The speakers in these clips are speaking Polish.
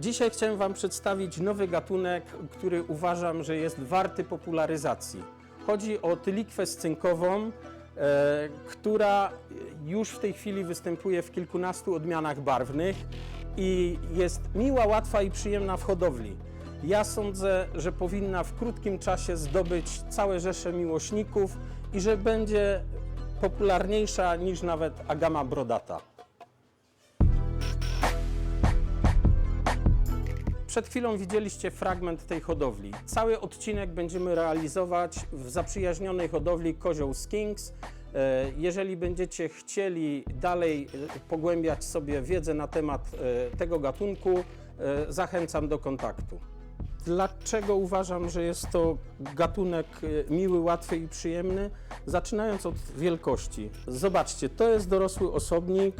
Dzisiaj chciałem Wam przedstawić nowy gatunek, który uważam, że jest warty popularyzacji. Chodzi o tylikwę scynkową, e, która już w tej chwili występuje w kilkunastu odmianach barwnych i jest miła, łatwa i przyjemna w hodowli. Ja sądzę, że powinna w krótkim czasie zdobyć całe rzesze miłośników i że będzie popularniejsza niż nawet agama brodata. Przed chwilą widzieliście fragment tej hodowli. Cały odcinek będziemy realizować w zaprzyjaźnionej hodowli Kozioł Skinks. E, Jeżeli będziecie chcieli dalej e, pogłębiać sobie wiedzę na temat e, tego gatunku, zachęcam do kontaktu. Dlaczego uważam, że jest to gatunek miły, łatwy i przyjemny? Zaczynając od wielkości. Zobaczcie, to jest dorosły osobnik,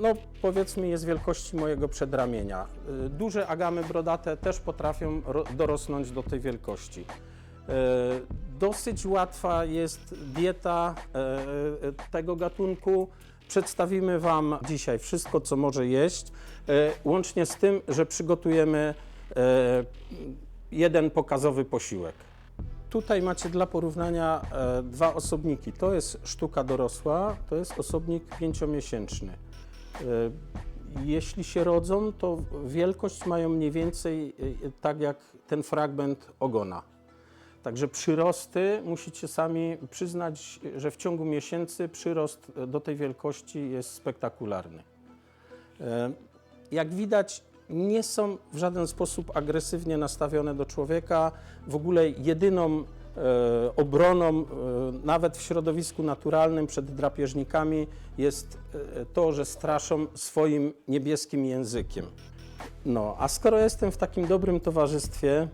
no powiedzmy jest wielkości mojego przedramienia. E, Duże agamy brodate też potrafią ro- dorosnąć do tej wielkości. E, Dosyć łatwa jest dieta e, e, tego gatunku. Przedstawimy Wam dzisiaj wszystko, co może jeść, e, łącznie z tym, że przygotujemy e, jeden pokazowy posiłek. Tutaj macie dla porównania e, dwa osobniki. To jest sztuka dorosła, to jest osobnik pięciomiesięczny. E, Jeśli się rodzą, to wielkość mają mniej więcej e, tak jak ten fragment ogona. Także przyrosty musicie sami przyznać, że w ciągu miesięcy przyrost do tej wielkości jest spektakularny. E, Jak widać, nie są w żaden sposób agresywnie nastawione do człowieka. W ogóle jedyną obroną, e, nawet w środowisku naturalnym przed drapieżnikami, jest e, to, że straszą swoim niebieskim językiem. No, a skoro jestem w takim dobrym towarzystwie,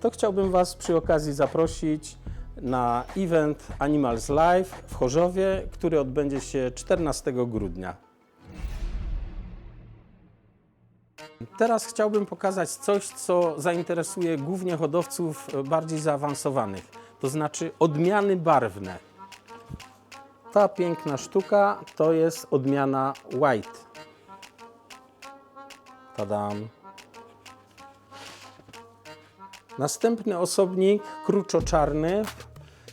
to chciałbym Was przy okazji zaprosić na event Animals Live w Chorzowie, który odbędzie się 14 grudnia. Teraz chciałbym pokazać coś, co zainteresuje głównie hodowców e, bardziej zaawansowanych, to znaczy odmiany barwne. Ta piękna sztuka to jest odmiana white. Tadam. Następny osobnik, kruczoczarny,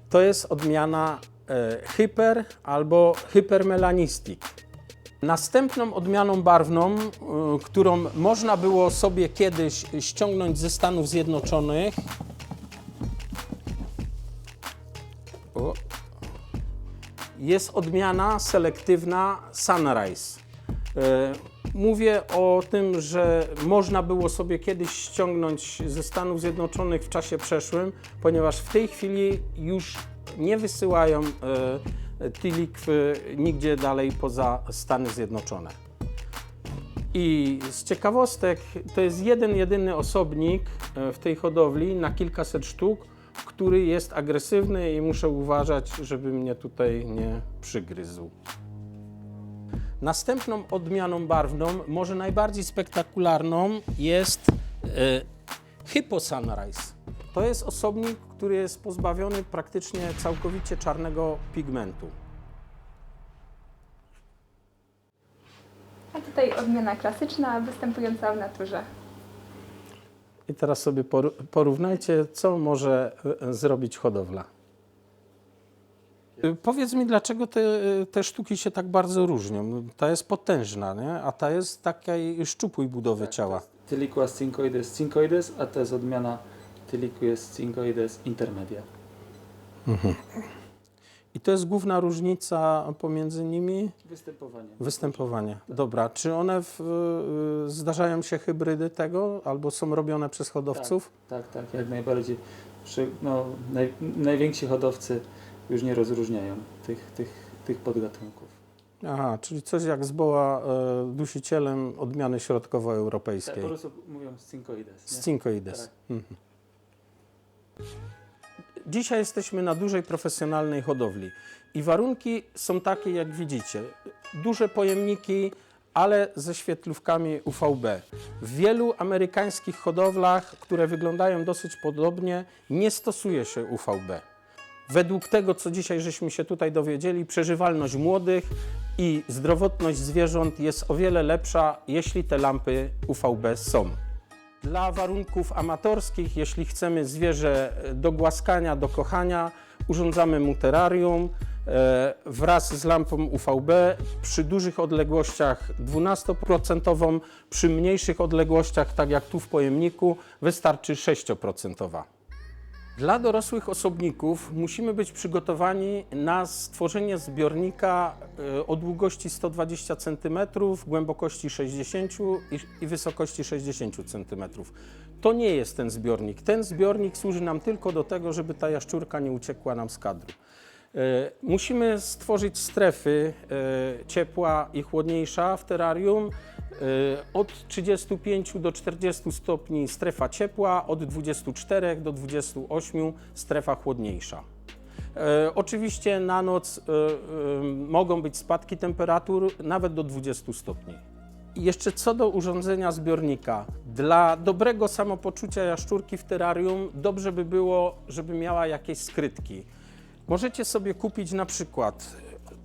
to jest odmiana e, hyper albo hypermelanistic. Następną odmianą barwną, y, którą można było sobie kiedyś ściągnąć ze Stanów Zjednoczonych, o, jest odmiana selektywna Sunrise. Y, Mówię o tym, że można było sobie kiedyś ściągnąć ze Stanów Zjednoczonych w czasie przeszłym, ponieważ w tej chwili już nie wysyłają e, tilikwy nigdzie dalej poza Stany Zjednoczone. I z ciekawostek, to jest jeden, jedyny osobnik e, w tej hodowli na kilkaset sztuk, który jest agresywny i muszę uważać, żeby mnie tutaj nie przygryzł. Następną odmianą barwną, może najbardziej spektakularną, jest e, Hippo Sunrise. To jest osobnik, który jest pozbawiony praktycznie całkowicie czarnego pigmentu. A tutaj odmiana klasyczna, występująca w naturze. I teraz sobie porównajcie, co może e, zrobić hodowla. E, Powiedz mi, dlaczego te, e, te sztuki się tak bardzo różnią? Ta jest potężna, nie? a ta jest takiej szczupłej budowy ciała. Tyliquas cincoides cincoides, a to jest odmiana Tyliquas cincoides intermedia. I to jest główna różnica pomiędzy nimi? Występowanie. Występowanie. Dobra, czy one w, y, zdarzają się hybrydy tego, albo są robione przez hodowców? Tak, tak, jak najbardziej. No, naj, najwięksi hodowcy już nie rozróżniają tych, tych, tych podgatunków. Aha, czyli coś jak zboła y, dusicielem odmiany Tak, środkowoeuropejskiej. po prostu mówią cincoides. Nie? Scincoides. Tak. Mhm. Dzisiaj jesteśmy na dużej profesjonalnej hodowli i warunki są takie, jak widzicie. Duże pojemniki, ale ze świetlówkami UVB. W wielu amerykańskich hodowlach, które wyglądają dosyć podobnie, nie stosuje się UVB. Według tego, co dzisiaj żeśmy się tutaj dowiedzieli, przeżywalność młodych i zdrowotność zwierząt jest o wiele lepsza, jeśli te lampy UVB są. Dla warunków amatorskich, jeśli chcemy zwierzę do głaskania, do kochania, urządzamy mu terrarium e, wraz z lampą UVB przy dużych odległościach 12%, przy mniejszych odległościach, tak jak tu w pojemniku, wystarczy 6%. Dla dorosłych osobników musimy być przygotowani na stworzenie zbiornika e, o długości 120 cm, głębokości 60 i, wysokości 60 cm. To nie jest ten zbiornik. Ten zbiornik służy nam tylko do tego, żeby ta jaszczurka nie uciekła nam z kadru. E, Musimy stworzyć strefy e, ciepła i chłodniejsza w terrarium. E, Od 35 do 40 stopni strefa ciepła, od 24 do 28 strefa chłodniejsza. E, Oczywiście na noc e, mogą być spadki temperatur nawet do 20 stopni. Jeszcze co do urządzenia zbiornika. Dla dobrego samopoczucia jaszczurki w terrarium dobrze by było, żeby miała jakieś skrytki. Możecie sobie kupić na przykład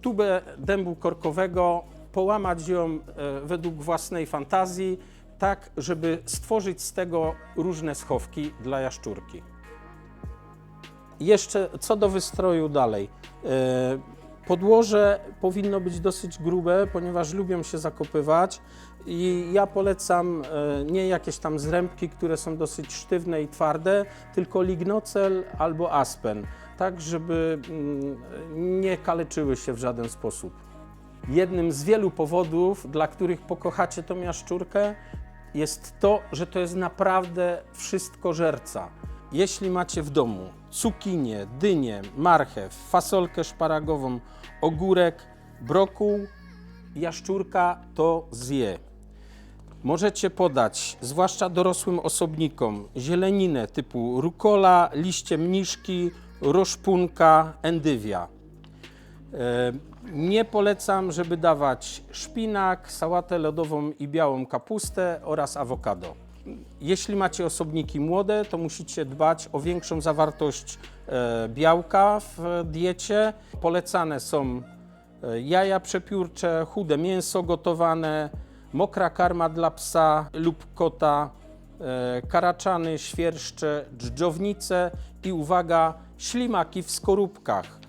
tubę dębu korkowego, połamać ją e, według własnej fantazji, tak żeby stworzyć z tego różne schowki dla jaszczurki. Jeszcze co do wystroju dalej. E, Podłoże powinno być dosyć grube, ponieważ lubią się zakopywać i ja polecam e, nie jakieś tam zrębki, które są dosyć sztywne i twarde, tylko lignocel albo aspen, tak żeby mm, nie kaleczyły się w żaden sposób. Jednym z wielu powodów, dla których pokochacie tą jaszczurkę, jest to, że to jest naprawdę wszystko żerca. Jeśli macie w domu cukinię, dynię, marchew, fasolkę szparagową, ogórek, brokuł, jaszczurka to zje. Możecie podać, zwłaszcza dorosłym osobnikom, zieleninę typu rukola, liście mniszki, roszpunka, endywia. Nie polecam, żeby dawać szpinak, sałatę lodową i białą kapustę oraz awokado. Jeśli macie osobniki młode, to musicie dbać o większą zawartość e, białka w diecie. Polecane są e, jaja przepiórcze, chude mięso gotowane, mokra karma dla psa lub kota, e, karaczany, świerszcze, dżdżownice i uwaga, ślimaki w skorupkach.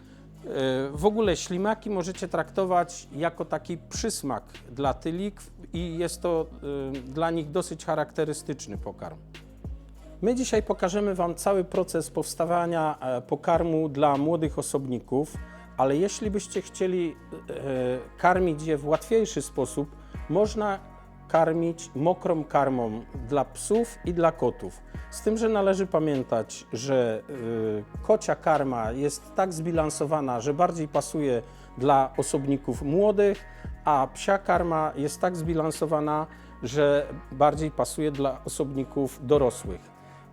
E, W ogóle ślimaki możecie traktować jako taki przysmak dla tylik i jest to e, dla nich dosyć charakterystyczny pokarm. My dzisiaj pokażemy Wam cały proces powstawania e, pokarmu dla młodych osobników, ale jeśli byście chcieli karmić je w łatwiejszy sposób, można karmić mokrą karmą dla psów i dla kotów. Z tym, że należy pamiętać, że y, kocia karma jest tak zbilansowana, że bardziej pasuje dla osobników młodych, a psia karma jest tak zbilansowana, że bardziej pasuje dla osobników dorosłych.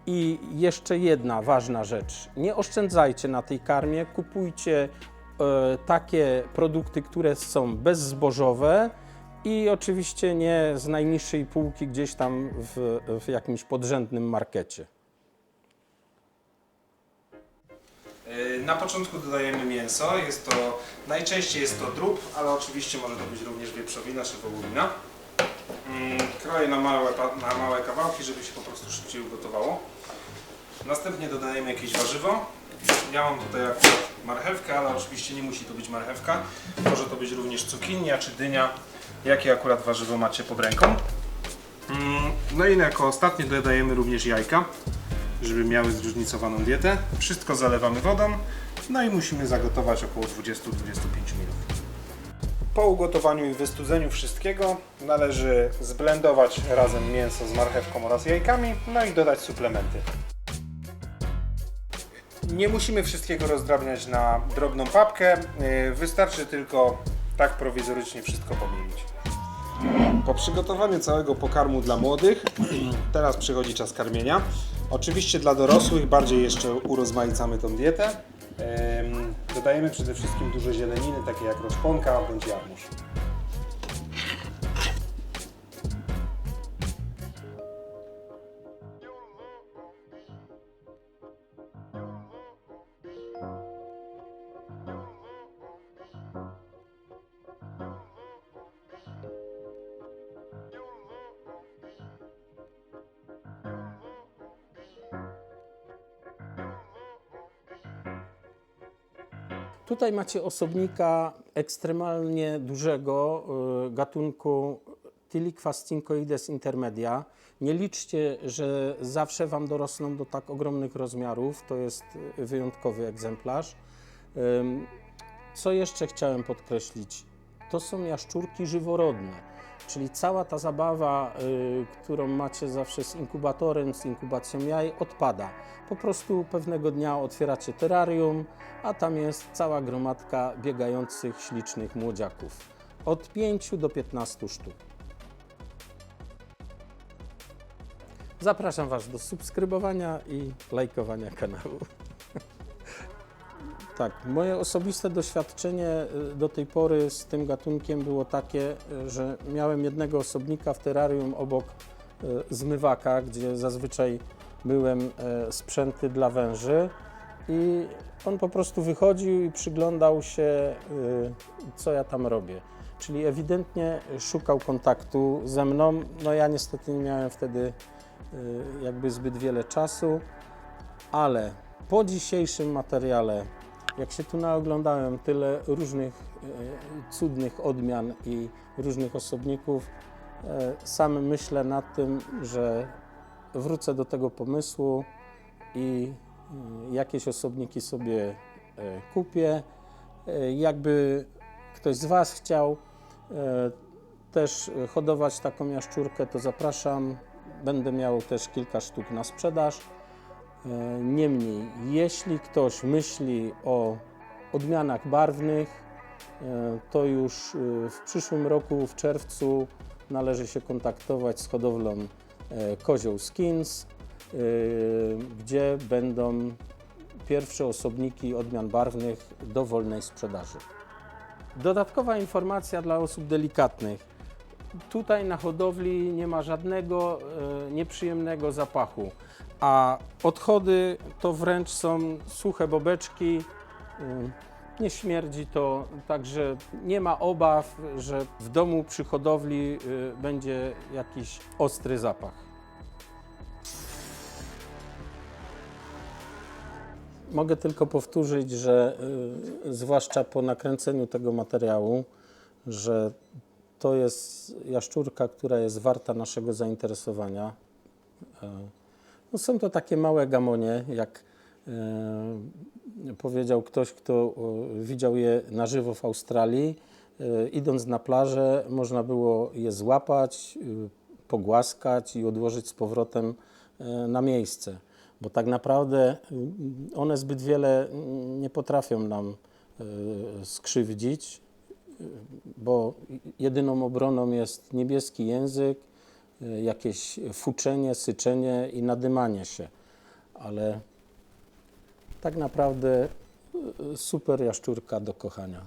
I jeszcze jedna ważna rzecz. Nie oszczędzajcie na tej karmie, kupujcie e, takie produkty, które są bezzbożowe i oczywiście nie z najniższej półki gdzieś tam w, w jakimś podrzędnym markecie. Yy, Na początku dodajemy mięso. Jest to, najczęściej jest to drób, ale oczywiście może to być również wieprzowina czy wołowina. Mm, Kroję na małe, na małe kawałki, żeby się po prostu szybciej ugotowało. Następnie dodajemy jakieś warzywo. Ja mam tutaj marchewkę, ale oczywiście nie musi to być marchewka. Może to być również cukinia czy dynia, jakie akurat warzywo macie pod ręką. Mm, No i jako ostatnie dodajemy również jajka żeby miały zróżnicowaną dietę. Wszystko zalewamy wodą, no i musimy zagotować około 20-25 minut. Po ugotowaniu i wystudzeniu wszystkiego należy zblendować razem mięso z marchewką oraz jajkami, no i dodać suplementy. Nie musimy wszystkiego rozdrabniać na drobną papkę, yy, wystarczy tylko tak prowizorycznie wszystko pomielić. Po przygotowaniu całego pokarmu dla młodych, teraz przychodzi czas karmienia. Oczywiście dla dorosłych bardziej jeszcze urozmaicamy tą dietę. Em, Dodajemy przede wszystkim dużo zieleniny, takie jak rozponka bądź jarmuż. Tutaj macie osobnika ekstremalnie dużego y, gatunku Tiliquas cincoides intermedia. Nie liczcie, że zawsze Wam dorosną do tak ogromnych rozmiarów. To jest y, wyjątkowy egzemplarz. Co jeszcze chciałem podkreślić? To są jaszczurki żyworodne, czyli cała ta zabawa, y, którą macie zawsze z inkubatorem, z inkubacją jaj, odpada. Po prostu pewnego dnia otwieracie terrarium, a tam jest cała gromadka biegających, ślicznych młodziaków. Od 5 do 15 sztuk. Zapraszam Was do subskrybowania i lajkowania kanału. Tak, moje osobiste doświadczenie y, do tej pory z tym gatunkiem było takie, y, że miałem jednego osobnika w terrarium obok y, zmywaka, gdzie zazwyczaj byłem sprzęty dla węży i on po prostu wychodził i przyglądał się, co ja tam robię. Czyli ewidentnie szukał kontaktu ze mną. No ja niestety nie miałem wtedy jakby zbyt wiele czasu, ale po dzisiejszym materiale, jak się tu naoglądałem, tyle różnych e, cudnych odmian i różnych osobników, e, sam myślę nad tym, że wrócę do tego pomysłu i y, jakieś osobniki sobie e, kupię. E, Jakby ktoś z Was chciał e, też hodować taką jaszczurkę, to zapraszam. Będę miał też kilka sztuk na sprzedaż. E, Niemniej, jeśli ktoś myśli o odmianach barwnych, e, to już e, w przyszłym roku, w czerwcu, należy się kontaktować z hodowlą Kozioł Skins, gdzie będą pierwsze osobniki odmian barwnych do wolnej sprzedaży. Dodatkowa informacja dla osób delikatnych. Tutaj na hodowli nie ma żadnego e, nieprzyjemnego zapachu, a odchody to wręcz są suche bobeczki. e, Nie śmierdzi to, także nie ma obaw, że w domu przy hodowli e, będzie jakiś ostry zapach. Mogę tylko powtórzyć, że y, zwłaszcza po nakręceniu tego materiału, że to jest jaszczurka, która jest warta naszego zainteresowania. E, No są to takie małe gamonie, jak e, powiedział ktoś, kto widział je na żywo w Australii. E, Idąc na plażę, można było je złapać, pogłaskać i odłożyć z powrotem na miejsce. Bo tak naprawdę y, one zbyt wiele mm, nie potrafią nam skrzywdzić, bo jedyną obroną jest niebieski język, y, jakieś fuczenie, syczenie i nadymanie się. Ale tak naprawdę y, super jaszczurka do kochania.